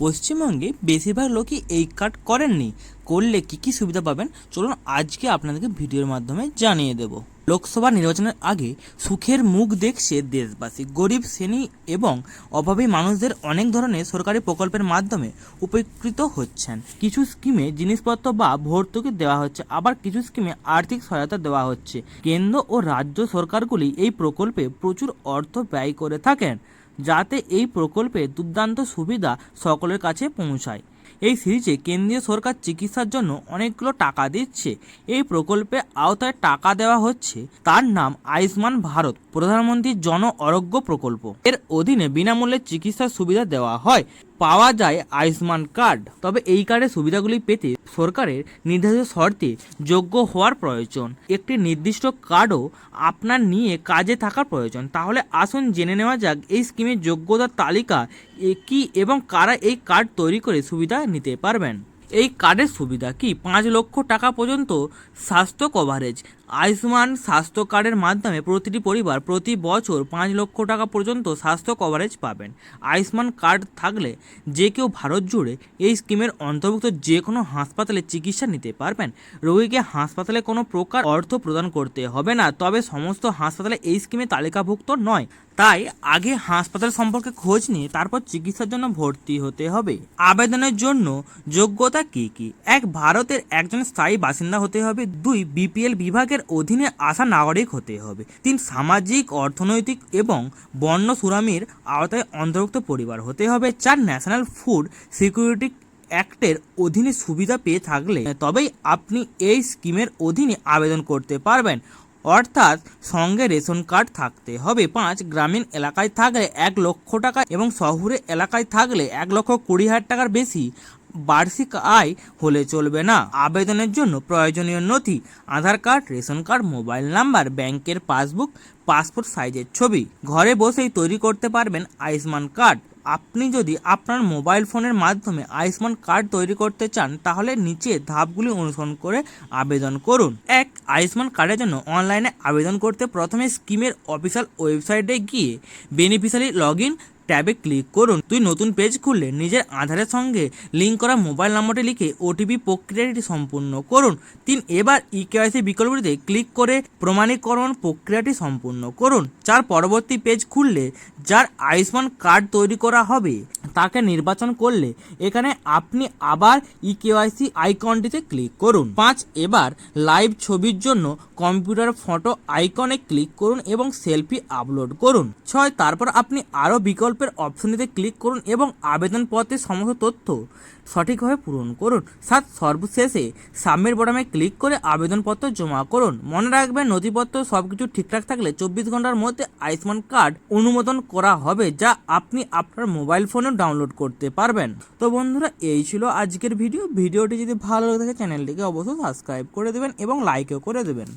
পশ্চিমবঙ্গে বেশিরভাগ লোকই এই কার্ড করেননি। করলে কি কি সুবিধা পাবেন? চলুন আজকে আপনাদেরকে ভিডিওর মাধ্যমে জানিয়ে দেব। লোকসভা নির্বাচনের আগে সুখের মুখ দেখছে দেশবাসী। গরিব শ্রেণি এবং অভাবী মানুষদের অনেক ধরনের সরকারি প্রকল্পের মাধ্যমে উপকৃত হচ্ছেন। কিছু স্কিমে জিনিসপত্র বা ভর্তুকি দেওয়া হচ্ছে, আবার কিছু স্কিমে আর্থিক সহায়তা দেওয়া হচ্ছে। কেন্দ্র ও রাজ্য সরকারগুলি এই প্রকল্পে প্রচুর অর্থ ব্যয় করে থাকেন। যাতে এই প্রকল্পের দুর্দান্ত সুবিধা সকলের কাছে পৌঁছায়। এই সিরিজে কেন্দ্রীয় সরকার চিকিৎসার জন্য অনেকগুলো টাকা দিচ্ছে। এই প্রকল্পে আওতায় টাকা দেওয়া হচ্ছে। তার নাম আয়ুষ্মান ভারত প্রধানমন্ত্রী জন আরোগ্য প্রকল্প। এর অধীনে বিনামূল্যে চিকিৎসার সুবিধা দেওয়া হয়। পাওয়া যায় আয়ুষ্মান কার্ড। তবে এই কার্ডের সুবিধাগুলি পেতে সরকারের নির্ধারিত শর্তে যোগ্য হওয়ার প্রয়োজন। একটি নির্দিষ্ট কার্ডও আপনার নিয়ে কাজে থাকার প্রয়োজন। তাহলে আসুন জেনে নেওয়া যাক এই স্কিমের যোগ্যতার তালিকা কী এবং কারা এই কার্ড তৈরি করে সুবিধা নিতে পারবেন। এই কার্ডের সুবিধা কি? পাঁচ লক্ষ টাকা পর্যন্ত স্বাস্থ্য কভারেজ আয়ুষ্মান স্বাস্থ্য কার্ডের মাধ্যমে প্রতিটি পরিবার প্রতি বছর পাঁচ লক্ষ টাকা পর্যন্ত স্বাস্থ্য কভারেজ পাবেন। আয়ুষ্মান কার্ড থাকলে যে কেউ ভারত জুড়ে এই স্কিমের অন্তর্ভুক্ত যে কোনো হাসপাতালে চিকিৎসা নিতে পারবেন। রোগীকে হাসপাতালে কোনো প্রকার অর্থ প্রদান করতে হবে না, তবে সমস্ত হাসপাতালে এই স্কিমে তালিকাভুক্ত নয়। তাই আগে হাসপাতাল সম্পর্কে খোঁজ নিয়ে তারপর চিকিৎসার জন্য ভর্তি হতে হবে। আবেদনের জন্য যোগ্যতা কি কি? এক, ভারতের একজন স্থায়ী বাসিন্দা হতে হবে। দুই, বিপিএল বিভাগের অধীনে আসা নাগরিক হতে হবে। তিন, সামাজিক, অর্থনৈতিক এবং বর্ণ সুরামির আওতায় অন্তর্ভুক্ত পরিবার হতে হবে। চার, ন্যাশনাল ফুড সিকিউরিটি অ্যাক্টের অধীনে সুবিধা পেয়ে থাকলে তবেই আপনি এই স্কিমের অধীনে আবেদন করতে পারবেন। অর্থাৎ সঙ্গে রেশন কার্ড থাকতে হবে। পাঁচ, গ্রামীণ এলাকায় থাকলে এক লক্ষ টাকা এবং শহুরে এলাকায় থাকলে এক লক্ষ কুড়ি হাজার টাকার বেশি। বার্ষিক আয় হলে চলবে না। আবেদনের জন্য প্রয়োজনীয় নথি, Aadhaar card, ration card, mobile number, ব্যাংকের পাসবুক, পাসপোর্ট সাইজের ছবি। ঘরে বসেই তৈরি করতে পারবেন আয়ুষ্মান কার্ড। আপনি যদি আপনার মোবাইল ফোনের মাধ্যমে আয়ুষ্মান কার্ড তৈরি করতে চান, তাহলে নিচে ধাপগুলি অনুসরণ করে আবেদন করুন। এক, আয়ুষ্মান কার্ডের জন্য অনলাইনে আবেদন করতে প্রথমে স্কিমের অফিসিয়াল ওয়েবসাইটে গিয়ে বেনিফিশিয়ারি লগ ইন ট্যাবে ক্লিক করুন। তুই নতুন পেজ খুললে নিজের আধারের সঙ্গে লিঙ্ক করা মোবাইল নম্বরটি লিখে ওটিপি প্রক্রিয়াটি সম্পূর্ণ করুন। তিন, এবার ই কেওয়াইসি বিকল্পটিতে ক্লিক করে প্রমাণীকরণ প্রক্রিয়াটি সম্পূর্ণ করুন। চার, পরবর্তী পেজ খুললে যার আয়ুষ্মান কার্ড তৈরি করা হবে, তাকে নির্বাচন করলে এখানে আপনি আবার ই কেওয়াইসি আইকনটিতে ক্লিক করুন। পাঁচ, এবার লাইভ ছবির জন্য কম্পিউটার ফটো আইকনে ক্লিক করুন এবং সেলফি আপলোড করুন। ছয়, তারপর আপনি আরও বিকল্পের অপশনটিতে ক্লিক করুন এবং আবেদনপত্রের সমস্ত তথ্য সঠিকভাবে পূরণ করুন। সাত, সর্বশেষে সাবমিট বটমে ক্লিক করে আবেদনপত্র জমা করুন। মনে রাখবেন, নথিপত্র সব কিছু ঠিকঠাক থাকলে চব্বিশ ঘণ্টার মধ্যে আয়ুষ্মান কার্ড অনুমোদন করা হবে, যা আপনি আপনার মোবাইল ফোনেও ডাউনলোড করতে পারবেন। তো বন্ধুরা, এই ছিল আজকের ভিডিও ভিডিওটি যদি ভালো লাগে থাকে চ্যানেলটিকে অবশ্যই সাবস্ক্রাইব করে দেবেন এবং লাইকও করে দেবেন।